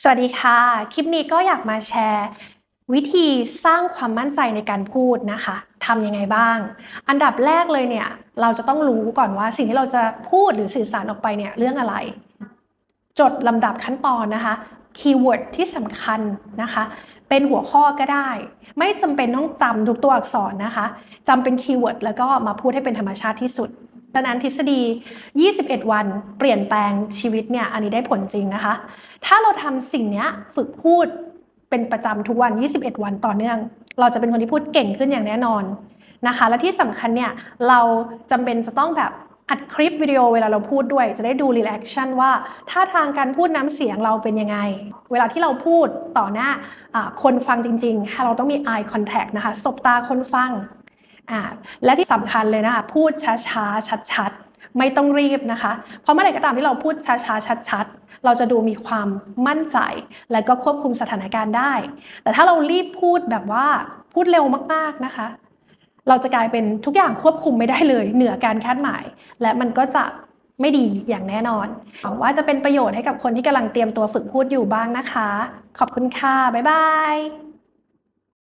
สวัสดีค่ะ คลิปนี้ก็อยากมาแชร์ วิธีสร้างความมั่นใจในการพูดนะคะทำยังไงบ้าง อันดับแรกเลยเนี่ย เราจะต้องรู้ก่อนว่าสิ่งที่เราจะพูดหรือสื่อสารออกไปเนี่ยเรื่องอะไร จดลำดับขั้นตอนนะคะคีย์เวิร์ดที่สำคัญนะคะ เป็นหัวข้อก็ได้ ไม่จำเป็นต้องจำทุกตัวอักษรนะคะจำเป็นคีย์เวิร์ดแล้วก็มาพูดให้เป็นธรรมชาติที่สุด ดังนั้นทฤษฎี 21 วันเปลี่ยนแปลงชีวิตเนี่ยอันนี้ได้ผลจริงนะคะ ถ้าเราทำสิ่งนี้ฝึกพูดเป็นประจำทุกวัน 21 วันต่อเนื่อง เราจะเป็นคนที่พูดเก่งขึ้นอย่างแน่นอนนะคะ และที่สำคัญเนี่ยเราจำเป็นจะต้องแบบอัดคลิปวิดีโอเวลาเราพูดด้วย จะได้ดูรีแอคชั่นว่าท่าทางการพูดน้ำเสียงเราเป็นยังไง เวลาที่เราพูดต่อหน้าอ่าคนฟังจริงๆเราต้องมี eye contact นะคะสบตาคนฟัง อ่าและที่สำคัญเลยนะคะพูดช้าๆชัดๆ ไม่ต้องรีบนะคะ เพราะเมื่อไหร่ก็ตามที่เราพูดช้าๆชัดๆ เราจะดูมีความมั่นใจ และก็ควบคุมสถานการณ์ได้ แต่ถ้าเรารีบพูดแบบว่าพูดเร็วมากๆนะคะ เราจะกลายเป็นทุกอย่างควบคุมไม่ได้เลยเหนือการคาดหมาย และมันก็จะไม่ดีอย่างแน่นอนหวังว่าจะเป็นประโยชน์ให้กับคนที่กำลังเตรียมตัวฝึกพูดอยู่บ้างนะคะ ขอบคุณค่ะ บ๊ายบาย